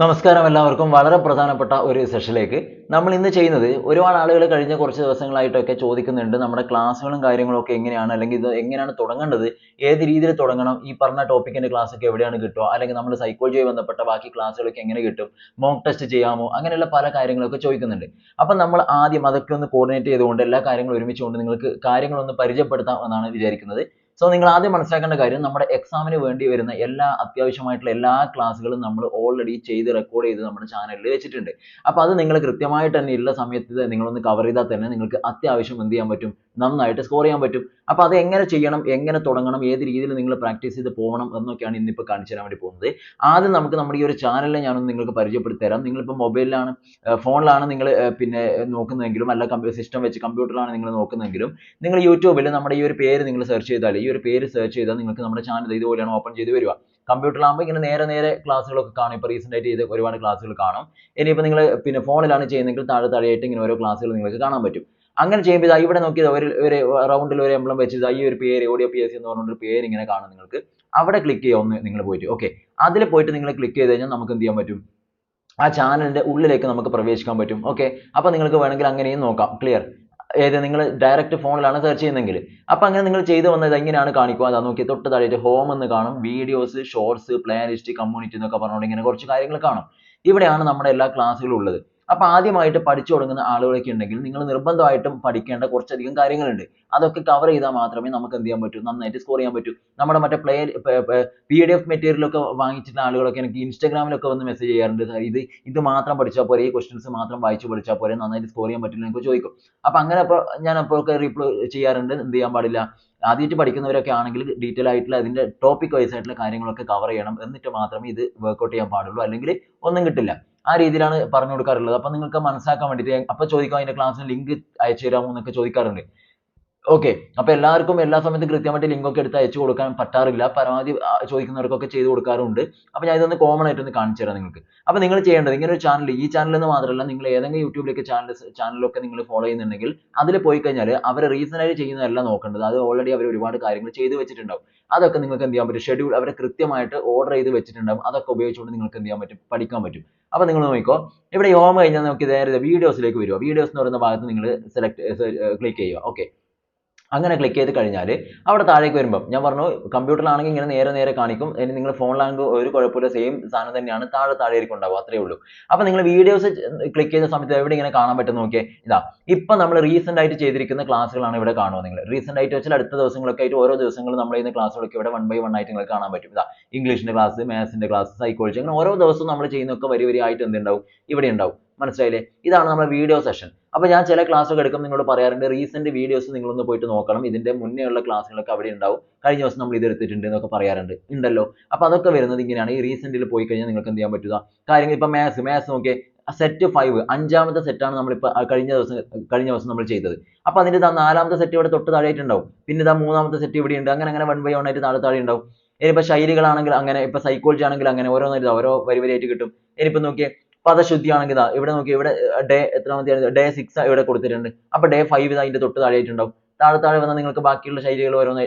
നമസ്കാരം എല്ലാവർക്കും. വളരെ പ്രധാനപ്പെട്ട ഒരു സെഷനിലേക്ക്. നമ്മൾ ഇന്ന് ചെയ്യുന്നത് ഒരുപാട് ആളുകൾ കഴിഞ്ഞ കുറച്ച് ദിവസങ്ങളായിട്ടൊക്കെ ചോദിക്കുന്നുണ്ട് നമ്മുടെ ക്ലാസ്സുകളും കാര്യങ്ങളൊക്കെ എങ്ങനെയാണ് അല്ലെങ്കിൽ ഇത് എങ്ങനെയാണ് തുടങ്ങേണ്ടത് ഏത് രീതിയിൽ തുടങ്ങണം ഈ പറഞ്ഞ ടോപ്പിക്കിന്റെ ക്ലാസ് ഒക്കെ എവിടെയാണ് കിട്ടുക അല്ലെങ്കിൽ നമ്മൾ സൈക്കോളജിയുമായി ബന്ധപ്പെട്ട ബാക്കി ക്ലാസ്സുകളൊക്കെ എങ്ങനെ കിട്ടും മോക്ക് ടെസ്റ്റ് ചെയ്യാമോ അങ്ങനെയുള്ള പല കാര്യങ്ങളൊക്കെ ചോദിക്കുന്നുണ്ട്. അപ്പം നമ്മൾ ആദ്യം അതൊക്കെ ഒന്ന് കോർഡിനേറ്റ് ചെയ്തുകൊണ്ട് എല്ലാ കാര്യങ്ങളും ഒരുമിച്ചുകൊണ്ട് നിങ്ങൾക്ക് കാര്യങ്ങളൊന്ന് പരിചയപ്പെടുത്താം എന്നാണ് വിചാരിക്കുന്നത്. സോ നിങ്ങൾ ആദ്യം മനസ്സിലാക്കേണ്ട കാര്യം നമ്മുടെ എക്സാമിന് വേണ്ടി വരുന്ന എല്ലാ അത്യാവശ്യമായിട്ടുള്ള എല്ലാ ക്ലാസ്സുകളും നമ്മൾ ഓൾറെഡി ചെയ്ത് റെക്കോർഡ് ചെയ്ത് നമ്മുടെ ചാനലിൽ വെച്ചിട്ടുണ്ട്. അപ്പോൾ അത് നിങ്ങൾ കൃത്യമായിട്ട് തന്നെ ഉള്ള സമയത്ത് നിങ്ങളൊന്ന് കവർ ചെയ്താൽ തന്നെ നിങ്ങൾക്ക് അത്യാവശ്യം എന്ത് ചെയ്യാൻ പറ്റും? നന്നായിട്ട് സ്കോർ ചെയ്യാൻ പറ്റും. അപ്പോൾ അത് എങ്ങനെ ചെയ്യണം എങ്ങനെ തുടങ്ങണം ഏത് രീതിയിൽ നിങ്ങൾ പ്രാക്ടീസ് ചെയ്ത് പോകണം എന്നൊക്കെയാണ് ഇന്നിപ്പോൾ കാണിച്ചു തരാൻ വേണ്ടി പോകുന്നത്. ആദ്യം നമുക്ക് നമ്മുടെ ഈ ഒരു ചാനലിനെ ഞാനൊന്ന് നിങ്ങൾക്ക് പരിചയപ്പെടുത്തി തരാം. നിങ്ങളിപ്പോൾ മൊബൈലിലാണ് ഫോണിലാണ് നിങ്ങൾ പിന്നെ നോക്കുന്നതെങ്കിലും അല്ല സിസ്റ്റം വെച്ച് കമ്പ്യൂട്ടറിലാണ് നിങ്ങൾ നോക്കുന്നതെങ്കിലും നിങ്ങൾ യൂട്യൂബിൽ നമ്മുടെ ഈ ഒരു പേര് നിങ്ങൾ സെർച്ച് ചെയ്താൽ ഈ ഒരു പേര് സെർച്ച് ചെയ്താൽ നിങ്ങൾക്ക് നമ്മുടെ ചാനൽ ഇതുപോലെയാണ് ഓപ്പൺ ചെയ്ത് വരിക. കമ്പ്യൂട്ടറിലാകുമ്പോൾ ഇങ്ങനെ നേരെ നേരെ ക്ലാസ്സുകളൊക്കെ കാണും. ഇപ്പോൾ റീസെന്റ് ആയിട്ട് ചെയ്ത ഒരുപാട് ക്ലാസ്സുകൾ കാണും. ഇനിയിപ്പോൾ നിങ്ങൾ പിന്നെ ഫോണിലാണ് ചെയ്യുന്നതെങ്കിൽ താഴെ താഴെയായിട്ട് ഇങ്ങനെ ഓരോ ക്ലാസ്സുകൾ നിങ്ങൾക്ക് കാണാൻ പറ്റും. അങ്ങനെ ചെയ്യുമ്പോൾ ഇതാ ഇവിടെ നോക്കിയത് ഒരു ഒരു റൗണ്ടിൽ ഒരു എംബ്ലം വെച്ചത് ഈ ഒരു പേര് ഓഡിയോ പി എസ് എന്ന് പറഞ്ഞൊരു പേര് ഇങ്ങനെ കാണും നിങ്ങൾക്ക്. അവിടെ ക്ലിക്ക് ചെയ്യുക ഒന്ന് നിങ്ങൾ പോയിട്ട്. ഓക്കെ അതിൽ പോയിട്ട് നിങ്ങൾ ക്ലിക്ക് ചെയ്ത് കഴിഞ്ഞാൽ നമുക്ക് എന്ത് ചെയ്യാൻ പറ്റും? ആ ചാനലിന്റെ ഉള്ളിലേക്ക് നമുക്ക് പ്രവേശിക്കാൻ പറ്റും. ഓക്കെ അപ്പോൾ നിങ്ങൾക്ക് വേണമെങ്കിൽ അങ്ങനെയും നോക്കാം. ക്ലിയർ ഏത് നിങ്ങൾ ഡയറക്റ്റ് ഫോണിലാണ് സെർച്ച് ചെയ്യുന്നതെങ്കിൽ അപ്പോൾ അങ്ങനെ നിങ്ങൾ ചെയ്തു വന്നത് എങ്ങനെയാണ് കാണിക്കുക. അതാ നോക്കി തൊട്ട് താഴെ ഹോം എന്ന് കാണും. വീഡിയോസ് ഷോർട്സ് പ്ലേലിസ്റ്റ് കമ്മ്യൂണിറ്റി എന്നൊക്കെ പറഞ്ഞുകൊണ്ട് ഇങ്ങനെ കുറച്ച് കാര്യങ്ങൾ കാണും. ഇവിടെയാണ് നമ്മുടെ എല്ലാ ക്ലാസ്സുകളും ഉള്ളത്. അപ്പോൾ ആദ്യമായിട്ട് പഠിച്ചു തുടങ്ങുന്ന ആളുകളൊക്കെ ഉണ്ടെങ്കിൽ നിങ്ങൾ നിർബന്ധമായിട്ടും പഠിക്കേണ്ട കുറച്ചധികം കാര്യങ്ങളുണ്ട്. അതൊക്കെ കവർ ചെയ്താൽ മാത്രമേ നമുക്ക് എന്ത് ചെയ്യാൻ പറ്റൂ? നന്നായിട്ട് സ്കോർ ചെയ്യാൻ പറ്റൂ. നമ്മുടെ മറ്റേ ഡി എഫ് മെറ്റീരിയൽ ഒക്കെ വാങ്ങിച്ചിട്ടുള്ള ആളുകളൊക്കെ എനിക്ക് ഇൻസ്റ്റാഗ്രാമിലൊക്കെ വന്ന് മെസ്സേജ് ചെയ്യാറുണ്ട്. സാർ ഇത് ഇത് മാത്രം പഠിച്ചാൽ പോരെ? ഈ ക്വസ്റ്റ്യൻസ് മാത്രം വായിച്ചു പഠിച്ചാൽ പോരെ? നന്നായിട്ട് സ്കോർ ചെയ്യാൻ പറ്റില്ല എന്നൊക്കെ ചോദിക്കും. അപ്പൊ അങ്ങനെ അപ്പോൾ ഞാൻ അപ്പോൾ ഒക്കെ റീപ്ലൈ ചെയ്യാറുണ്ട്. എന്ത് ചെയ്യാൻ പാടില്ല? ആദ്യമായിട്ട് പഠിക്കുന്നവരൊക്കെ ആണെങ്കിൽ ഡീറ്റെയിൽ ആയിട്ടുള്ള അതിന്റെ ടോപ്പിക് വൈസ് ആയിട്ടുള്ള കാര്യങ്ങളൊക്കെ കവർ ചെയ്യണം. എന്നിട്ട് മാത്രമേ ഇത് വർക്ക്ഔട്ട് ചെയ്യാൻ പാടുള്ളൂ. അല്ലെങ്കിൽ ഒന്നും കിട്ടില്ല. ആ രീതിയിലാണ് പറഞ്ഞു കൊടുക്കാറുള്ളത് അപ്പൊ നിങ്ങൾക്ക് മനസ്സിലാക്കാൻ വേണ്ടിയിട്ട് അപ്പൊ ചോദിക്കും അതിന്റെ class ന്റെ link അയച്ചു തരാമോ എന്നൊക്കെ ചോദിക്കാറുണ്ട്. ഓക്കെ അപ്പൊ എല്ലാവർക്കും എല്ലാ സമയത്തും കൃത്യമായിട്ട് ലിങ്ക് ഒക്കെ എടുത്ത് അയച്ചു കൊടുക്കാൻ പറ്റാറില്ല. പരമാവധി ചോദിക്കുന്നവർക്കൊക്കെ ചെയ്തു കൊടുക്കാറുണ്ട്. അപ്പൊ ഞാൻ ഇതൊന്ന് കോമൺ ആയിട്ട് ഒന്ന് കാണിച്ചു തരാം നിങ്ങൾക്ക്. അപ്പൊ നിങ്ങൾ ചെയ്യേണ്ടത് ഇങ്ങനെ ഒരു ചാനൽ ഈ ചാനൽ എന്ന് മാത്രമല്ല നിങ്ങൾ ഏതെങ്കിലും യൂട്യൂബിലേക്ക് ചാനൽ ചാനലൊക്കെ നിങ്ങൾ ഫോളോ ചെയ്യുന്നുണ്ടെങ്കിൽ അതിൽ പോയി കഴിഞ്ഞാൽ അവർ റീസൺ ആയിട്ട് ചെയ്യുന്നതല്ല നോക്കേണ്ടത്. അത് ഓൾറെഡി അവർ ഒരുപാട് കാര്യങ്ങൾ ചെയ്തു വെച്ചിട്ടുണ്ടാവും. അതൊക്കെ നിങ്ങൾക്ക് എന്ത് ചെയ്യാൻ പറ്റും? ഷെഡ്യൂൾ അവരെ കൃത്യമായിട്ട് ഓർഡർ ചെയ്ത് വെച്ചിട്ടുണ്ടാവും. അതൊക്കെ ഉപയോഗിച്ചുകൊണ്ട് നിങ്ങൾക്ക് എന്ത് ചെയ്യാൻ പറ്റും? പഠിക്കാൻ പറ്റും. അപ്പൊ നിങ്ങൾ നോക്കിക്കോ ഇവിടെ ഹോം കഴിഞ്ഞാൽ നമുക്ക് നേരെ വീഡിയോസിലേക്ക് വരിക. വീഡിയോസ് എന്ന് പറയുന്ന ഭാഗത്ത് നിങ്ങൾ സെലക്ട് ക്ലിക്ക് ചെയ്യുക. ഓക്കെ അങ്ങനെ ക്ലിക്ക് ചെയ്ത് കഴിഞ്ഞാൽ അവിടെ താഴേക്ക് വരുമ്പം ഞാൻ പറഞ്ഞു കമ്പ്യൂട്ടറിലാണെങ്കിൽ ഇങ്ങനെ നേരെ നേരെ കാണിക്കും. ഇനി നിങ്ങൾ ഫോണിലാണെങ്കിൽ ഒരു കുഴപ്പമില്ല. സെയിം സാധനം തന്നെയാണ്. താഴെ താഴെ ആയിരിക്കും ഉണ്ടാവും. അത്രേ ഉള്ളൂ. അപ്പോൾ നിങ്ങൾ വീഡിയോസ് ക്ലിക്ക് ചെയ്ത സമയത്ത് എവിടെ ഇങ്ങനെ കാണാൻ പറ്റും നോക്കിയേ? ഇതാ. ഇപ്പം നമ്മൾ റീസെന്റ് ആയിട്ട് ചെയ്തിരിക്കുന്ന ക്ലാസ്സുകളാണ് ഇവിടെ കാണുക നിങ്ങൾ റീസെന്റ് ആയിട്ട് വെച്ചാൽ അടുത്ത ദിവസങ്ങളൊക്കെ ആയിട്ട് ഓരോ ദിവസങ്ങളും നമ്മൾ ചെയ്യുന്ന ക്ലാസ്സുകളൊക്കെ ഇവിടെ വൺ ബൈ വൺ ആയിട്ട് നിങ്ങൾക്ക് കാണാൻ പറ്റും. ഇതാ. ഇംഗ്ലീഷിന്റെ ക്ലാസ് മാത്സിന്റെ ക്ലാസ് സൈക്കോളജി അങ്ങനെ ഓരോ ദിവസവും നമ്മൾ ചെയ്യുന്നൊക്കെ വരി വരി ആയിട്ട് എന്തുണ്ടാവും? ഇവിടെ ഉണ്ടാവും. മനസ്സിലായില്ലേ? ഇതാണ് നമ്മുടെ വീഡിയോ സെഷൻ അപ്പൊ ഞാൻ ചില ക്ലാസ്സൊക്കെ എടുക്കുമ്പോൾ നിങ്ങളോട് പറയാറുണ്ട് റീസെന്റ് വീഡിയോസ് നിങ്ങളൊന്ന് പോയിട്ട് നോക്കണം. ഇതിന്റെ മുന്നേ ഉള്ള ക്ലാസ്സുകളൊക്കെ അവിടെ ഉണ്ടാവും. കഴിഞ്ഞ ദിവസം നമ്മൾ ഇത് എടുത്തിട്ടുണ്ട് എന്നൊക്കെ പറയാറുണ്ട്. ഉണ്ടല്ലോ? അപ്പൊ അതൊക്കെ വരുന്നത് ഇങ്ങനെയാണ്. ഈ റീസെന്റിൽ പോയി കഴിഞ്ഞാൽ നിങ്ങൾക്ക് എന്ത് ചെയ്യാൻ പറ്റുക? കാര്യങ്ങൾ ഇപ്പൊ മാത്സ് മാത്സ് നോക്കിയേ സെറ്റ് ഫൈവ് അഞ്ചാമത്തെ സെറ്റാണ് നമ്മളിപ്പോൾ കഴിഞ്ഞ ദിവസം കഴിഞ്ഞ ദിവസം നമ്മൾ ചെയ്തത്. അപ്പൊ അതിന്റെ നാലാമത്തെ സെറ്റ് ഇവിടെ തൊട്ട് താഴെയായിട്ടുണ്ടാവും. പിന്നെ ഇതാ മൂന്നാമത്തെ സെറ്റ് ഇവിടെ ഉണ്ട്. അങ്ങനെ അങ്ങനെ വൺ ബൈ വൺ ആയിട്ട് താഴെ താഴെ ഉണ്ടാവും. ഇനിയിപ്പോ ശൈലികളാണെങ്കിൽ അങ്ങനെ ഇപ്പൊ സൈക്കോളജി ആണെങ്കിൽ അങ്ങനെ ഓരോന്നായിട്ട് ഓരോ വരി വരിയായിട്ട് കിട്ടും. ഇനിയിപ്പോ നോക്കിയേ പദശുദ്ധി ആണെങ്കിൽ ഇതാ ഇവിടെ നോക്കിയേ ഇവിടെ ഡേ എത്രാമത്തെ ഡേ സിക്സ് ഇവിടെ കൊടുത്തിട്ടുണ്ട്. അപ്പൊ ഡേ ഫൈവ് ഇതാ അതിന്റെ തൊട്ട് താഴെയായിട്ടുണ്ടാവും. താഴെ താഴെ വന്നാൽ നിങ്ങൾക്ക് ബാക്കിയുള്ള ശൈലികൾ ഓരോന്ന്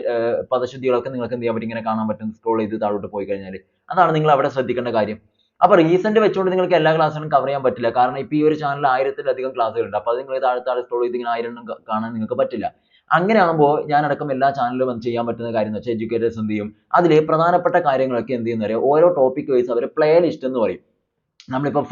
പദശുദ്ധികളൊക്കെ നിങ്ങൾക്ക് എന്ത് ചെയ്യാൻ പറ്റും? ഇങ്ങനെ കാണാൻ പറ്റും. സ്ക്രോൾ ചെയ്ത് താഴോട്ട് പോയി കഴിഞ്ഞാൽ അതാണ് നിങ്ങൾ അവിടെ ശ്രദ്ധിക്കേണ്ട കാര്യം. അപ്പൊ റീസെന്റ് വെച്ചുകൊണ്ട് നിങ്ങൾക്ക് എല്ലാ ക്ലാസ്സുകളും കവർ ചെയ്യാൻ പറ്റില്ല. കാരണം ഇപ്പോ ഈ ഒരു ചാനൽ ആയിരത്തിലധികം ക്ലാസ്സുകൾ ഉണ്ട് അപ്പൊ അത് നിങ്ങൾ താഴെ താഴെ സ്ക്രോൾ ചെയ്ത് ഇങ്ങനെ ആയിരം എണ്ണം കാണാൻ നിങ്ങൾക്ക് പറ്റില്ല. അങ്ങനെ ആകുമ്പോൾ ഞാൻ അടക്കം എല്ലാ ചാനലിലും വന്ന് ചെയ്യാൻ പറ്റുന്ന കാര്യം എന്ന് വെച്ചാൽ എഡ്യൂക്കേറ്റേഴ്സ് എന്ത് ചെയ്യും? അതിൽ പ്രധാനപ്പെട്ട കാര്യങ്ങളൊക്കെ എന്ത് ചെയ്യുന്ന അറിയോ ഓരോ വൈസ് അവർ പ്ലേ ലിസ്റ്റ് എന്ന് പറയും. നമ്മളിപ്പോൾ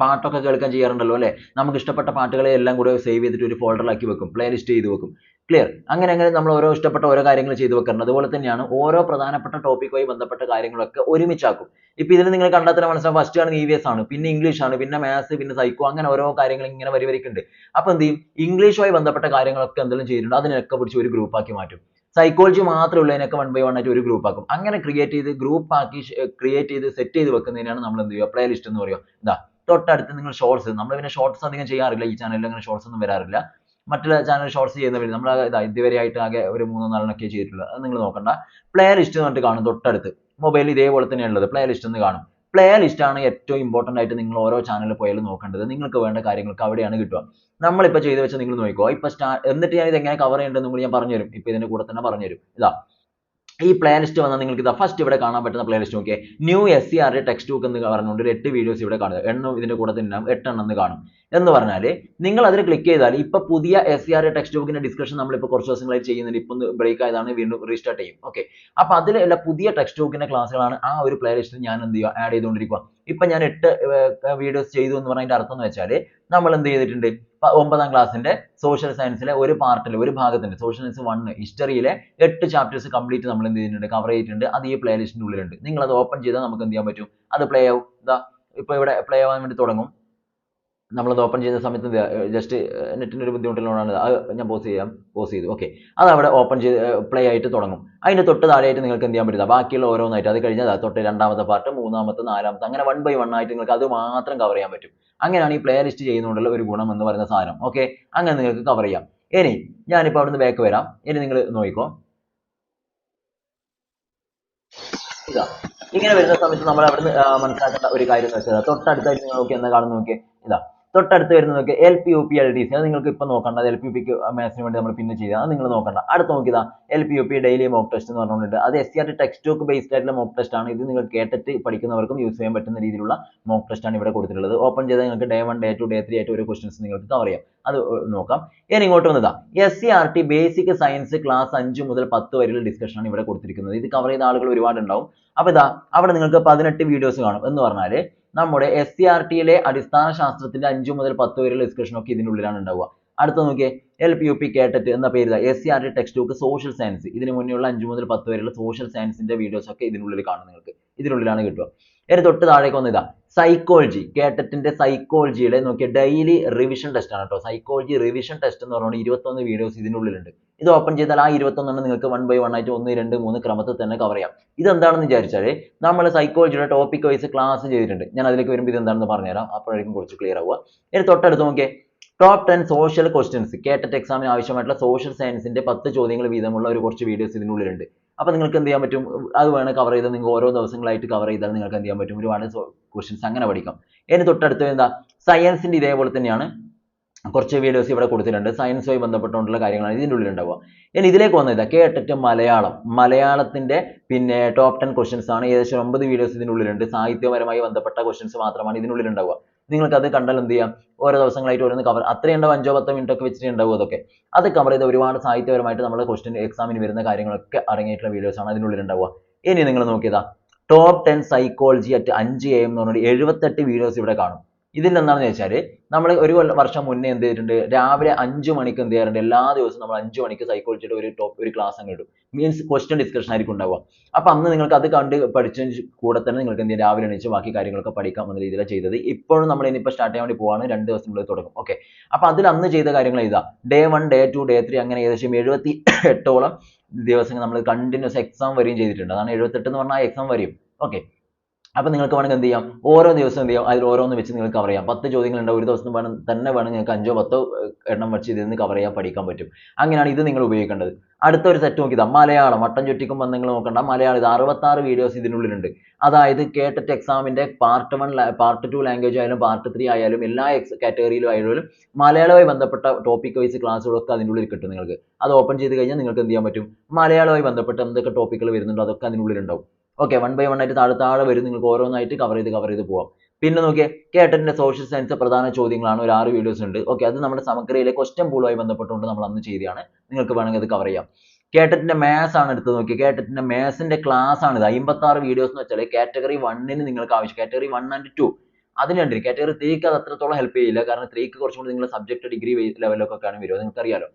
പാട്ടൊക്കെ കേൾക്കാൻ ചെയ്യാറുണ്ടല്ലോ അല്ലേ? നമുക്ക് ഇഷ്ടപ്പെട്ട പാട്ടുകളെ എല്ലാം കൂടെ സേവ് ചെയ്തിട്ട് ഒരു ഫോൾഡറിലാക്കി വെക്കും പ്ലേ ലിസ്റ്റ് ചെയ്ത് വെക്കും. ക്ലിയർ അങ്ങനെ അങ്ങനെ നമ്മൾ ഓരോ ഇഷ്ടപ്പെട്ട ഓരോ കാര്യങ്ങൾ ചെയ്തു വെക്കാറുണ്ട്. അതുപോലെ തന്നെയാണ് ഓരോ പ്രധാനപ്പെട്ട ടോപ്പിക്കുമായി ബന്ധപ്പെട്ട കാര്യങ്ങളൊക്കെ ഒരുമിച്ചാക്കും. ഇപ്പൊ ഇതിൽ നിങ്ങൾ കണ്ടാൽ തന്നെ ഫസ്റ്റ് ആണ് ഇ വി എസ് ആണ് പിന്നെ ഇംഗ്ലീഷ് ആണ് പിന്നെ മാത്സ് പിന്നെ സൈക്കോ അങ്ങനെ ഓരോ കാര്യങ്ങൾ ഇങ്ങനെ വരി വരിക്കുണ്ട് അപ്പൊ എന്ത് ചെയ്യും? ഇംഗ്ലീഷുമായി ബന്ധപ്പെട്ട കാര്യങ്ങളൊക്കെ എന്തെങ്കിലും ചെയ്തിട്ടുണ്ട് അതിനൊക്കെ പിടിച്ച് ഒരു ഗ്രൂപ്പ് ആക്കി മാറ്റും. സൈക്കോളജി മാത്രമേ ഉള്ളതിനൊക്കെ വൺ ബൈ വൺ ആയിട്ട് ഒരു ഗ്രൂപ്പ് ആക്കും. അങ്ങനെ ക്രിയേറ്റ് ചെയ്ത് ഗ്രൂപ്പ് ആക്കി ക്രിയേറ്റ് ചെയ്ത് സെറ്റ് ചെയ്ത് വെക്കുന്നതിനാണ് നമ്മൾ എന്ത് ചെയ്യുക? പ്ലേ ലിസ്റ്റ് എന്ന് പറയുക. ഇതാ തൊട്ടടുത്ത് നിങ്ങൾ ഷോർട്സ് നമ്മൾ പിന്നെ ഷോർട്സ് അധികം ചെയ്യാറില്ല. ഈ ചാനലിൽ അങ്ങനെ ഷോർട്സ് ഒന്നും വരാറില്ല. മറ്റുള്ള ചാനൽ ഷോർട്സ് ചെയ്യുന്നവർ നമ്മൾ ഇതാ ഇതുവരെ ആയിട്ട് ആകെ ഒരു മൂന്നോ നാലെണ്ണൊക്കെ ചെയ്തിട്ടുള്ളൂ. അത് നിങ്ങൾ നോക്കണ്ട. പ്ലേ ലിസ്റ്റ് എന്ന് പറഞ്ഞിട്ട് കാണും തൊട്ടടുത്ത്. മൊബൈലിൽ ഇതേപോലെ തന്നെയാണുള്ളത്. പ്ലേ ലിസ്റ്റ് എന്ന് കാണും. ലിസ്റ്റ് ആണ് ഏറ്റവും ഇമ്പോർട്ടന്റ് ആയിട്ട് നിങ്ങൾ ഓരോ ചാനലിൽ പോയാലും നോക്കേണ്ടത്. നിങ്ങൾക്ക് വേണ്ട കാര്യങ്ങൾക്ക് അവിടെയാണ് കിട്ടുക. നമ്മളിപ്പോൾ ചെയ്ത് വെച്ച് നിങ്ങൾ നോക്കിക്കോ. ഇപ്പോ സ്റ്റാ എന്നിട്ട് ഞാൻ ഇത് എങ്ങനെ കവർ ചെയ്യേണ്ടതെന്ന് കൂടി ഞാൻ പറഞ്ഞുതരും. ഇപ്പോ ഇതിന്റെ കൂടെ തന്നെ പറഞ്ഞുതരും. ഇതാ. ഈ പ്ലേലിസ്റ്റ് വന്നാൽ നിങ്ങൾക്ക് ഇതാ ഫസ്റ്റ് ഇവിടെ കാണാൻ പറ്റുന്ന പ്ലേലിസ്റ്റ് നോക്കിയേ. ന്യൂ എസ് സി ആറിന്റെ ടെക്സ്റ്റ് ബുക്ക് എന്ന് പറഞ്ഞുകൊണ്ട് ഒരു എട്ട് വീഡിയോസ് ഇവിടെ കാണുക. എണ്ണം ഇതിന്റെ കൂടെ തന്നെ എട്ടെണ്ണം കാണും. എന്ന് പറഞ്ഞാൽ നിങ്ങൾ അതിൽ ക്ലിക്ക് ചെയ്താൽ ഇപ്പൊ പുതിയ എസ് സി ആർ ടെക്സ്റ്റ് ബുക്കിന്റെ ഡിസ്കഷൻ നമ്മൾ നമ്മളിപ്പോൾ കുറച്ച് ദിവസങ്ങളായി ചെയ്യുന്നുണ്ട്. ഇപ്പൊ ബ്രേക്ക് ആയതാണ് വീണ്ടും റീസ്റ്റാർട്ട് ചെയ്യും. ഓക്കെ അപ്പൊ അതിലുള്ള പുതിയ ടെക്സ്റ്റ് ബുക്കിന്റെ ക്ലാസ്സുകളാണ് ആ ഒരു പ്ലേലിസ്റ്റിൽ ഞാൻ എന്ത് ചെയ്യുക? ആഡ് ചെയ്തുകൊണ്ടിരിക്കുക. ഇപ്പൊ ഞാൻ എട്ട് വീഡിയോസ് ചെയ്തു എന്ന് പറഞ്ഞതിന്റെ അർത്ഥം എന്ന് വെച്ചാൽ നമ്മൾ എന്ത് ചെയ്തിട്ടുണ്ട് ഒമ്പതാം ക്ലാസ്സിന്റെ സോഷ്യൽ സയൻസിലെ ഒരു പാർട്ടിൽ ഒരു ഭാഗത്തിന്റെ സോഷ്യൽ സയൻസ് history ഹിസ്റ്ററിയിലെ എട്ട് ചാപ്റ്റേഴ്സ് കംപ്ലീറ്റ് നമ്മൾ എന്ത് ചെയ്തിട്ടുണ്ട്? കവർ ചെയ്തിട്ടുണ്ട്. അത് ഈ പ്ലേലിസ്റ്റിന്റെ ഉള്ളിലുണ്ട്. നിങ്ങൾ അത് ഓപ്പൺ ചെയ്താൽ നമുക്ക് എന്ത് ചെയ്യാൻ പറ്റും? അത് പ്ലേ ആവും. ദാ ഇപ്പോ ഇവിടെ പ്ലേ ആവാൻ വേണ്ടി തുടങ്ങും. നമ്മളത് ഓപ്പൺ ചെയ്യുന്ന സമയത്ത് ജസ്റ്റ് നെറ്റിന്റെ ഒരു ബുദ്ധിമുട്ടുള്ളതാണ് അത് ഞാൻ പോസ് ചെയ്യാം പോസ് ചെയ്തു. ഓക്കെ അത് അവിടെ ഓപ്പൺ ചെയ്ത് പ്ലേ ആയിട്ട് തുടങ്ങും. അതിന്റെ തൊട്ട് താഴെയായിട്ട് നിങ്ങൾക്ക് എന്ത് ചെയ്യാൻ പറ്റില്ല ബാക്കിയുള്ള ഓരോന്നായിട്ട്. അത് കഴിഞ്ഞാൽ തൊട്ട് രണ്ടാമത്തെ പാർട്ട് മൂന്നാമത്തെ നാലാമത്തെ അങ്ങനെ വൺ ബൈ വൺ ആയിട്ട് നിങ്ങൾക്ക് അത് മാത്രം കവർ ചെയ്യാൻ പറ്റും. അങ്ങനെയാണ് ഈ പ്ലേ ലിസ്റ്റ് ചെയ്യുന്നതുകൊണ്ടുള്ള ഒരു ഗുണം എന്ന് പറയുന്ന സാധനം. ഓക്കെ അങ്ങനെ നിങ്ങൾക്ക് കവർ ചെയ്യാം. ഇനി ഞാനിപ്പോൾ അവിടുന്ന് ബാക്ക് വരാം. ഇനി നിങ്ങൾ നോക്കിക്കോ. ഇതാ. ഇങ്ങനെ വരുന്ന സമയത്ത് നമ്മൾ അവിടുന്ന് മനസ്സിലാക്കേണ്ട ഒരു കാര്യം എന്ന് വെച്ചാൽ തൊട്ടടുത്തായിട്ട് നിങ്ങൾ നോക്കി എന്താ കാണുന്ന നോക്കിയാൽ ഇതാ. തൊട്ടടുത്ത് വരുന്നത് നോക്കി L P U P L D C അത് നിങ്ങൾക്ക് ഇപ്പൊ നോക്കണ്ട. എൽ പി പിക്ക് മാത്സിന് വേണ്ടി നമ്മൾ പിന്നെ ചെയ്യുക. അത് നിങ്ങൾ നോക്കണ്ട. അടുത്ത് നോക്കിയതാ L P U P daily mock test എന്ന് പറഞ്ഞുകൊണ്ട് അത് S C R text book based ആയിട്ടുള്ള മോക്ക് ടെസ്റ്റ് ആണ്. ഇത് നിങ്ങൾ കേട്ടിട്ട് പഠിക്കുന്നവർക്കും യൂസ് ചെയ്യാൻ പറ്റുന്ന രീതിയിലുള്ള മോക്ക് ടെസ്റ്റ് ആണ് ഇവിടെ കൊടുത്തിട്ടുള്ളത്. ഓപ്പൺ ചെയ്താൽ നിങ്ങൾക്ക് day one day two day three ആയിട്ട് ഒരു ക്വസ്റ്റൻസ് നിങ്ങൾക്ക് കവർ ചെയ്യാം. അത് നോക്കാം. ഇനി ഇങ്ങോട്ട് വന്നതാ. S C R T basic science class അഞ്ച് മുതൽ പത്ത് വരെയുള്ള ഡിസ്കഷൻ ആണ് ഇവിടെ കൊടുത്തിരിക്കുന്നത്. ഇത് കവർ ചെയ്ത ആളുകൾ ഒരുപാട് ഉണ്ടാവും അപ്പൊ ഇതാ അവിടെ നിങ്ങൾക്ക് പതിനെട്ട് വീഡിയോസ് കാണും. എന്ന് പറഞ്ഞാൽ നമ്മുടെ ആർ ടിയിലെ അടിസ്ഥാന ശാസ്ത്രത്തിന്റെ അഞ്ചു മുതൽ പത്ത് വരെയുള്ള ഡിസ്കഷൻ ഒക്കെ ഇതിനുള്ളിലാണ് ഉണ്ടാവുക. അടുത്തത് നോക്കിയേ പി കേട്ടറ്റ് എന്ന പേര് S C R T textbook social science ഇതിന് മുന്നേയുള്ള അഞ്ചു മുതൽ പത്ത് വരെയുള്ള സോഷ്യൽ സയൻസിന്റെ വീഡിയോസ് ഒക്കെ ഇതിനുള്ളിൽ കാണും നിങ്ങൾക്ക്. ഇതിനുള്ളിലാണ് കിട്ടുക. ഇനി തൊട്ട് താഴേക്ക് വന്ന് ഇതാ സൈക്കോളജി കേട്ടറ്റിന്റെ സൈക്കോളജിയുടെ നോക്കിയ ഡെയിലി റിവിഷൻ ടെസ്റ്റ് ആണ് കേട്ടോ സൈക്കോളജി റിവിഷൻ ടെസ്റ്റ് എന്ന് പറഞ്ഞുകൊണ്ട് ഇരുപത്തൊന്ന് വീഡിയോസ് ഇതിനുള്ളിലുണ്ട് ഇത് ഓപ്പൺ ചെയ്താൽ ആ ഇരുപത്തൊന്നെണ്ണം നിങ്ങൾക്ക് വൺ ബൈ വൺ ആയിട്ട് ഒന്ന് രണ്ട് മൂന്ന് ക്രമത്തിൽ തന്നെ കവർ ചെയ്യാം. ഇതെന്താണെന്ന് വിചാരിച്ചാൽ നമ്മൾ സൈക്കോളജിയുടെ ടോപ്പിക് വൈസ് ക്ലാസ് ചെയ്തിട്ടുണ്ട്. ഞാൻ അതിലേക്ക് വരുമ്പോൾ ഇത് എന്താണെന്ന് പറഞ്ഞുതരാം. അപ്പോഴേക്കും കുറച്ച് ക്ലിയർ ആവുക. ഇനി തൊട്ടടുത്ത് നോക്കിയേ. Top ten social questions KTET എക്സാമിന് ആവശ്യമായിട്ടുള്ള സോഷ്യൽ സയൻസിന്റെ പത്ത് ചോദ്യങ്ങൾ വീതമുള്ള ഒരു കുറച്ച് വീഡിയോസ് ഇതിനുള്ളിലുണ്ട്. അപ്പൊ നിങ്ങൾക്ക് എന്ത് ചെയ്യാൻ പറ്റും? അത് വേണം കവർ ചെയ്ത് നിങ്ങൾ ഓരോ ദിവസങ്ങളായിട്ട് കവർ ചെയ്താൽ നിങ്ങൾക്ക് എന്ത് ചെയ്യാൻ പറ്റും? ഒരുപാട് ക്വസ്റ്റ്യൻസ് അങ്ങനെ പഠിക്കാം. ഇനി തൊട്ടടുത്ത് എന്താ? സയൻസിന്റെ ഇതേപോലെ തന്നെയാണ്. കുറച്ച് വീഡിയോസ് ഇവിടെ കൊടുത്തിട്ടുണ്ട്. സയൻസുമായി ബന്ധപ്പെട്ടുകൊണ്ടുള്ള കാര്യങ്ങളാണ് ഇതിന്റെ ഉള്ളിൽ ഉണ്ടാവുക ഇനി ഇതിലേക്ക് വന്നത് കേട്ടിട്ട് മലയാളം. മലയാളത്തിന്റെ പിന്നെ ടോപ്പ് ടെൻ ക്വസ്റ്റ്യൻസ് ആണ്. ഏകദേശം ഒമ്പത് വീഡിയോസ് ഇതിന്റെ ഉള്ളിലുണ്ട് സാഹിത്യപരമായി ബന്ധപ്പെട്ട ക്വസ്റ്റ്യൻസ് മാത്രമാണ് ഇതിനുള്ളിൽ ഉണ്ടാവുക നിങ്ങൾക്ക് അത് കണ്ടാൽ എന്ത് ചെയ്യാം? ഓരോ ദിവസങ്ങളായിട്ട് ഓരോന്ന് കവർ അത്രയും ഉണ്ടാവും അഞ്ചോ പത്തോ മിനിറ്റ് ഒക്കെ വെച്ചിട്ട് ഉണ്ടാവും അതൊക്കെ. അത് കവർ ചെയ്ത് ഒരുപാട് സാഹിത്യപരമായിട്ട് നമ്മുടെ ക്വസ്റ്റ്യൻ എക്സാമിന് വരുന്ന കാര്യങ്ങളൊക്കെ അടങ്ങിയിട്ടുള്ള വീഡിയോസ് ആണ് അതിനുള്ളിൽ ഉണ്ടാവുക. ഇനി നിങ്ങൾ നോക്കിയതാ. ടോപ്പ് ടെൻ സൈക്കോളജി അറ്റ് അഞ്ച് എം എന്ന് പറഞ്ഞിട്ട് എഴുപത്തെട്ട് വീഡിയോസ് ഇവിടെ കാണും. ഇതിൽ എന്താണെന്ന് വെച്ചാൽ നമ്മൾ ഒരു വർഷം മുന്നേ എന്ത് ചെയ്തിട്ടുണ്ട്? രാവിലെ അഞ്ച് മണിക്ക് എന്ത് ചെയ്യാറുണ്ട്? എല്ലാ ദിവസവും നമ്മൾ അഞ്ച് മണിക്ക് സൈക്കോളജിയുടെ ഒരു ടോപ്പ് ഒരു ക്ലാസ് അങ്ങ് ഇടും. മീൻസ് ക്വസ്റ്റ്യൻ ഡിസ്കഷൻ ആയിരിക്കും ഉണ്ടാവുക. അപ്പൊ അന്ന് നിങ്ങൾക്ക് അത് കണ്ട് പഠിച്ചതിന് കൂടെ തന്നെ നിങ്ങൾക്ക് എന്ത് ചെയ്യാം? രാവിലെ എണീച്ച് ബാക്കി കാര്യങ്ങളൊക്കെ പഠിക്കാം എന്ന രീതിയിലാണ് ചെയ്തത്. ഇപ്പോഴും നമ്മൾ ഇനിയിപ്പോൾ സ്റ്റാർട്ട് ചെയ്യാൻ വേണ്ടി പോവാണ്. രണ്ട് ദിവസത്തിനുള്ളിൽ തുടങ്ങും. ഓക്കെ അപ്പൊ അതിൽ അന്ന് ചെയ്ത കാര്യങ്ങൾ ഇതാ day one day two day three അങ്ങനെ ഏകദേശം എഴുപത്തി എട്ടോളം ദിവസങ്ങൾ നമ്മൾ കണ്ടിന്യൂസ് എക്സാം വരെയും ചെയ്തിട്ടുണ്ട്. അതാണ് എഴുപത്തെട്ട് എന്ന് പറഞ്ഞാൽ എക്സാം വരെയും. ഓക്കെ അപ്പൊ നിങ്ങൾക്ക് വേണമെങ്കിൽ എന്ത് ചെയ്യാം? ഓരോ ദിവസം എന്ത് ചെയ്യാം? അതിൽ ഓരോന്ന് വെച്ച് നിങ്ങൾക്ക് കവർ ചെയ്യാം. പത്ത് ചോദ്യങ്ങൾ ഉണ്ടാവും ഒരു ദിവസം വേണം തന്നെ വേണം നിങ്ങൾക്ക് അഞ്ചോ പത്തോ എണ്ണം വെച്ച് ഇതിൽ നിന്ന് കവർ ചെയ്യാൻ പഠിക്കാൻ പറ്റും. അങ്ങനെയാണ് ഇത് നിങ്ങൾ ഉപയോഗിക്കേണ്ടത്. അടുത്ത ഒരു സെറ്റ് നോക്കിയതാ. മലയാളം. വട്ടം ചുറ്റിക്കും നിങ്ങൾ നോക്കണ്ട. മലയാളം ഇത് അറുപത്താറ് വീഡിയോസ് ഇതിനുള്ളിലുണ്ട്. അതായത് കേട്ടറ്റ് എക്സാമിന്റെ part one part two language ആയാലും പാർട്ട് ത്രീ ആയാലും എല്ലാ എക്സ് കാറ്റഗറിയിലും ആയാലും മലയാളവുമായി ബന്ധപ്പെട്ട ടോപ്പിക് വൈസ് ക്ലാസ്സുകളൊക്കെ അതിന്റെ ഉള്ളിൽ കിട്ടും നിങ്ങൾക്ക്. അത് ഓപ്പൺ ചെയ്ത് കഴിഞ്ഞാൽ നിങ്ങൾക്ക് എന്ത് ചെയ്യാൻ പറ്റും? മലയാളവുമായി ബന്ധപ്പെട്ട് എന്തൊക്കെ ടോപ്പിക്കുകൾ വരുന്നുണ്ടോ? അതൊക്കെ അതിനുള്ളിൽ ഉണ്ടാവും ഓക്കെ വൺ ബൈ വൺ ആയിട്ട് താഴെ താഴെ വരും. നിങ്ങൾക്ക് ഓരോന്നായിട്ട് കവർ ചെയ്ത് കവർ ചെയ്ത് പോവാം. പിന്നെ നോക്കിയേ കേട്ടറ്റിന്റെ സോഷ്യൽ സയൻസ് പ്രധാന ചോദ്യങ്ങളാണ്. ഒരു ആറ് വീഡിയോസ് ഉണ്ട്. ഓക്കെ അത് നമ്മുടെ സമഗ്രയിലെ ക്വസ്റ്റ്യൻ പൂളുമായി ബന്ധപ്പെട്ടുകൊണ്ട് നമ്മൾ അന്ന് ചെയ്തതാണ്. നിങ്ങൾക്ക് വേണമെങ്കിൽ അത് കവർ ചെയ്യാം. കേട്ടറ്റിന്റെ മാത്സ് ആണ് എടുത്ത് നോക്കി കേട്ടറ്റിന്റെ മാത്സിന്റെ ക്ലാസ് ആണ് ഇത്. അമ്പത്തി ആറ് വീഡിയോസ് എന്ന് വെച്ചാൽ കാറ്റഗറി വണ്ണിന് നിങ്ങൾക്ക് ആവശ്യം. കാറ്റഗറി വൺ ആൻഡ് ടു അതിന് വേണ്ടി കാറ്റഗറി ത്രീക്ക് അത് അത്രത്തോളം ഹെൽപ്പ് ചെയ്യില്ല. കാരണം ത്രീക്ക് കുറച്ചും കൂടി നിങ്ങൾ സബ്ജക്ട് ഡിഗ്രി ലെവലൊക്കെ ആണ് വരിക നിങ്ങൾക്കറിയാലോ.